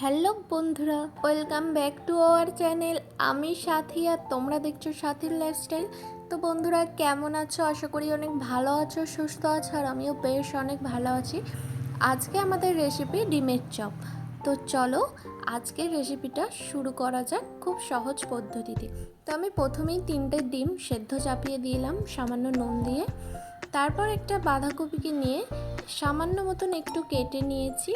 Hello বন্ধুরা, welcome back to our channel. আমি সাথী আর তোমরা দেখছ সাথীর লাইফস্টাইল তো বন্ধুরা, কেমন আছো? আশা করি অনেক ভালো আছো, সুস্থ আছো, আর আমিও বেশ অনেক ভালো আছি। আজকে আমাদের রেসিপি ডিমের চপ। তো চলো, আজকের রেসিপিটা শুরু করা যাক খুব সহজ পদ্ধতিতে। তো আমি প্রথমেই তিনটে ডিম সেদ্ধ চাপিয়ে দিলাম, সামান্য নুন দিয়ে। তারপর একটা বাঁধাকপিকে নিয়ে সামান্য মতন একটু কেটে নিয়েছি।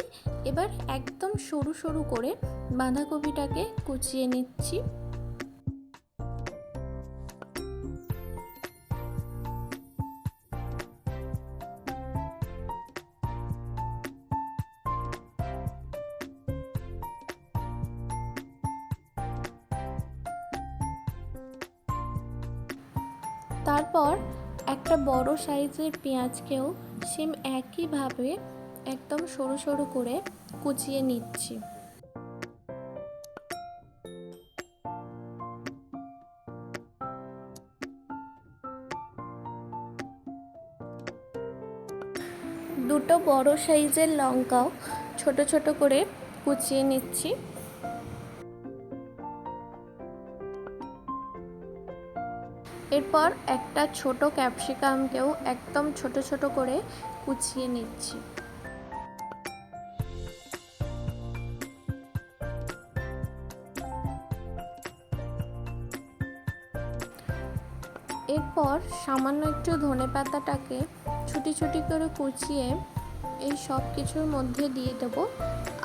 এবার একদম সরু সরু করে বাঁধাকপিটাকে কুচিয়ে নিচ্ছি। তারপর একটা বড় সাইজের পেঁয়াজকেও সেম একইভাবে একদম সরু সরু করে কুচিয়ে নিচ্ছি। দুটো বড় সাইজের লঙ্কাও ছোট ছোট করে কুচিয়ে নিচ্ছি। এরপর একটা ছোট ক্যাপসিকামকেও একদম ছোট ছোট করে কুচিয়ে নিচ্ছি। এরপর সামান্য একটু ধনে পাতাটাকে ছুটি ছুটি করে কুচিয়ে এই সব কিছুর মধ্যে দিয়ে দেব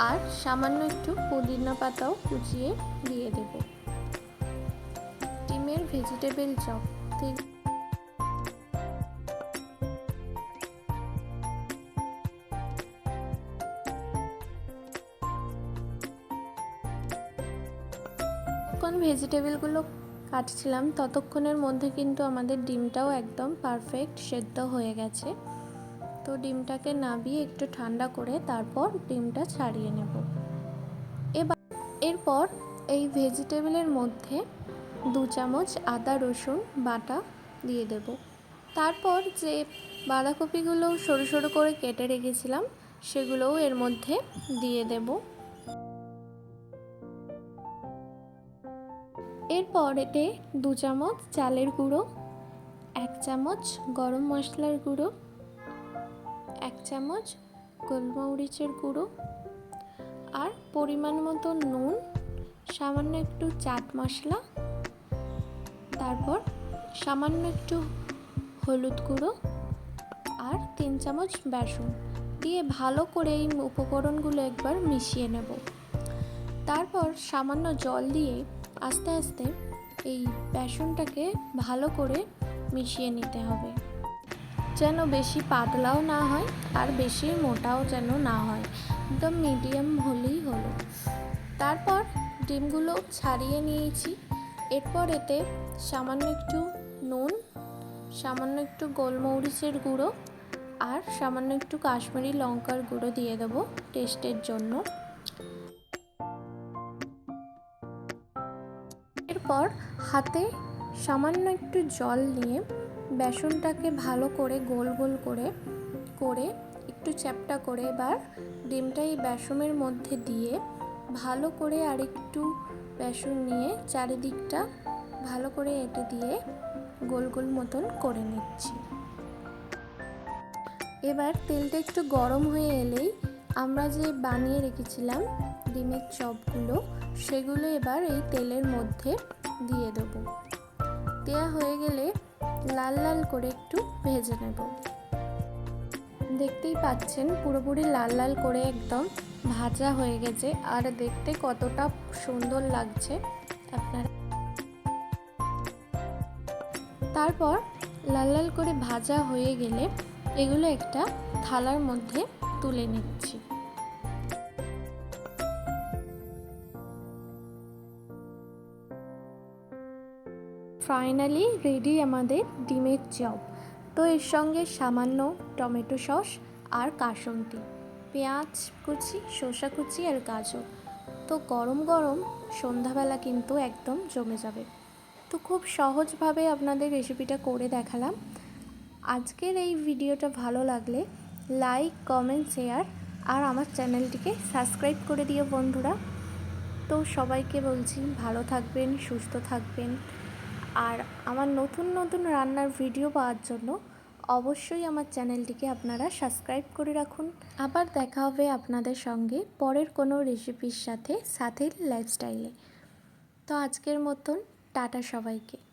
আর সামান্য একটু পুদিনা পাতাও কুচিয়ে দিয়ে দেব। ডিমের ভেজিটেবল চপ। যখন ভেজিটেবলগুলো কাটছিলাম, ততক্ষণের মধ্যে কিন্তু আমাদের ডিমটাও একদম পারফেক্ট সেদ্ধ হয়ে গেছে। তো ডিমটাকে নাবিয়ে একটু ঠান্ডা করে তারপর ডিমটা ছাড়িয়ে নেব। এবার, এরপর এই ভেজিটেবলের মধ্যে দু চামচ আদা, রসুন, বাটা দিয়ে দেব। তারপর যে বাঁধাকপিগুলো সরু সরু করে কেটে রেখেছিলাম, সেগুলোও এর মধ্যে দিয়ে দেবো। এরপর এতে দু চামচ চালের গুঁড়ো, এক চামচ গরম মশলার গুঁড়ো, এক চামচ গোলমরিচের গুঁড়ো আর পরিমাণ মতো নুন, সামান্য একটু চাট মশলা তারপর সামান্য একটু হলুদ গুঁড়ো আর তিন চামচ বেসন দিয়ে ভালো করে এই উপকরণগুলো একবার মিশিয়ে নেব। তারপর সামান্য জল দিয়ে আস্তে আস্তে এই বেসনটাকে ভালো করে মিশিয়ে নিতে হবে। যেন বেশি পাতলাও না হয় আর বেশি মোটাও যেন না হয়, একদম মিডিয়াম হলেই হলো। তারপর ডিমগুলো ছাড়িয়ে নিয়েছি। এরপর এতে সামান্য একটু নুন, সামান্য একটু গোলমরিচের গুঁড়ো আর সামান্য একটু কাশ্মীরি লঙ্কার গুঁড়ো দিয়ে দেবো টেস্টের জন্য। এরপর হাতে সামান্য একটু জল নিয়ে বেসনটাকে ভালো করে গোল গোল করে করে একটু চ্যাপটা করে এবার ডিমটা এই বেসনের মধ্যে দিয়ে ভালো করে আর একটু বেসন নিয়ে চারিদিকটা ভালো করে এঁটে দিয়ে গোল গোল মতন করে নিচ্ছি। এবার তেলটা একটু গরম হয়ে এলেই আমরা যে বানিয়ে রেখেছিলাম ডিমের চপগুলো, সেগুলো এবার এই তেলের মধ্যে দিয়ে দেব। দেওয়া হয়ে গেলে লাল লাল করে একটু ভেজে নেব। দেখতেই পাচ্ছেন পুরোপুরি লাল লাল করে একদম ভাজা হয়ে গেছে। আর দেখতে কতটা সুন্দর লাগছে আপনারা। তারপর লাল লাল করে ভাজা হয়ে গেলে এগুলো একটা থালার মধ্যে তুলে নিচ্ছি। ফাইনালি রেডি আমাদের ডিমের চপ। তো এর সঙ্গে সামান্য টমেটো সস আর কাসন্তি। পেঁয়াজ কুচি শসা কুচি আর গাজর। তো গরম গরম সন্ধ্যাবেলা কিন্তু একদম জমে যাবে। তো খুব সহজভাবে আপনাদের রেসিপিটা করে দেখালাম। আজকের এই ভিডিওটা ভালো লাগলে লাইক কমেন্ট শেয়ার আর আমার চ্যানেলটিকে সাবস্ক্রাইব করে দিও বন্ধুরা। তো সবাইকে বলছি ভালো থাকবেন, সুস্থ থাকবেন। আর আমার নতুন নতুন রান্নার ভিডিও পাওয়ার জন্য অবশ্যই আমার চ্যানেলটিকে আপনারা সাবস্ক্রাইব করে রাখুন। আবার দেখা হবে আপনাদের সঙ্গে পরের কোনো রেসিপির সাথে, সাথের লাইফস্টাইলে তো আজকের মতন, টাটা সবাইকে।